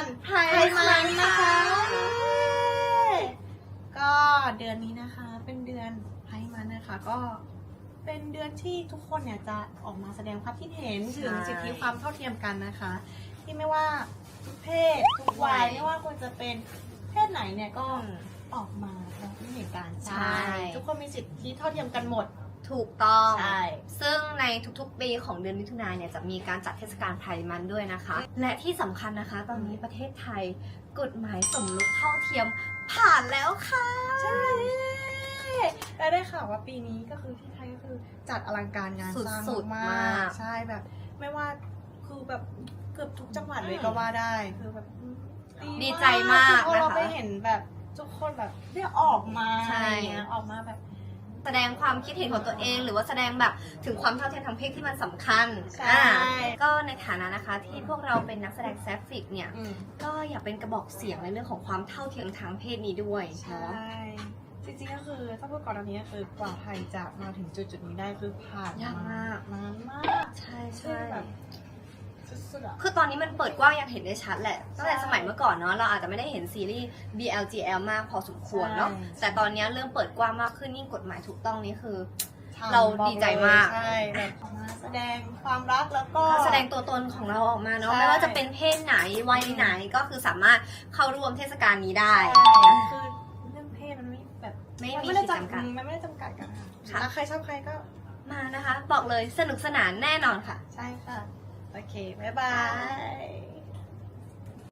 นไพรมันนะคะ ก็เดือนนี้นะคะ เป็นเดือนไพรมันนะคะ ก็เป็นเดือนที่ทุกคนเนี่ยจะออกมาแสดงความคิดเห็นถึงใช่สิทธิความเท่าเทียมกันนะคะ ที่ไม่ว่าทุกเพศทุกวัยไม่ว่าควรจะเป็นเพศไหนเนี่ยก็ออกมาแสดงความคิดเห็นกันใช่ ทุกคนมีสิทธิเท่าเทียมกันหมดถูกต้องใช่ซึ่ง ในทุกๆปีของเดือนมิถุนายนเนี่ยจะมีการจัดเทศกาลไพรมันด้วยนะคะ และที่สำคัญนะคะ ตอนนี้ประเทศไทยกฎหมายสมรสเท่าเทียมผ่านแล้วค่ะ ใช่และได้ข่าวว่าปีนี้ก็คือที่ไทยก็คือจัดอลังการงานสร้างสุดๆมามาก ก ใช่แบบ ไม่ว่าคือแบบเกือบทุกจังหวัดเลยอืมก็ว่าได้คือแบบดีใจมากคือพอเรานะคะไปเห็นแบบทุกคนแบบได้ออกมาใช่ อะไรเงี้ยออกมาแบบ แสดงความคิดเห็นของตัวเอง หรือว่าแสดงแบบถึงความเท่าเทียมทางเพศที่มันสำคัญใช่ อ่าก็ในฐานะนะคะที่พวกเราเป็นนักแสดงแซฟฟิกเนี่ย อืมก็อยากเป็นกระบอกเสียงในเรื่องของความเท่าเทียมทางเพศนี้ด้วยใช่เนาะ จริงๆก็คือถ้าพูดก่อนอันนี้ก็คือกว่าไทยจะมาถึงจุดจุดๆนี้ได้คือผ่านยากมาก นานมาก ใช่ใช่ใช่แบบสุดๆอะ คือตอนนี้มันเปิดกว้างยังเห็นได้ชัดแหละตั้งแต่ใช่สมัยเมื่อก่อนเนาะเราอาจจะไม่ได้เห็นซีรีส์ BLGL มากพอสมควรเนาะใช่แต่ตอนนี้เริ่มเปิดกว้างมากขึ้นยิ่งกฎหมายถูกต้องนี่คือทำเราดีใจมากใช่แบบออกมาแสดงความรักแล้วก็แสดงตัวตนของเราออกมาเนาะใช่ไม่ว่าจะเป็นเพศไหนวัยไหนก็คือสามารถเข้าร่วมเทศกาลนี้ได้ใช่คือเรื่องเพศมันไม่แบบไม่นมีไม่ได้ขีดจำกัดมันไม่ได้จำกัดกันค่ะค่ะรักใครชอบใครก็มานะคะ บอกเลยสนุกสนานแน่นอนค่ะ ใช่ค่ะโอ เค บ๊ายบาย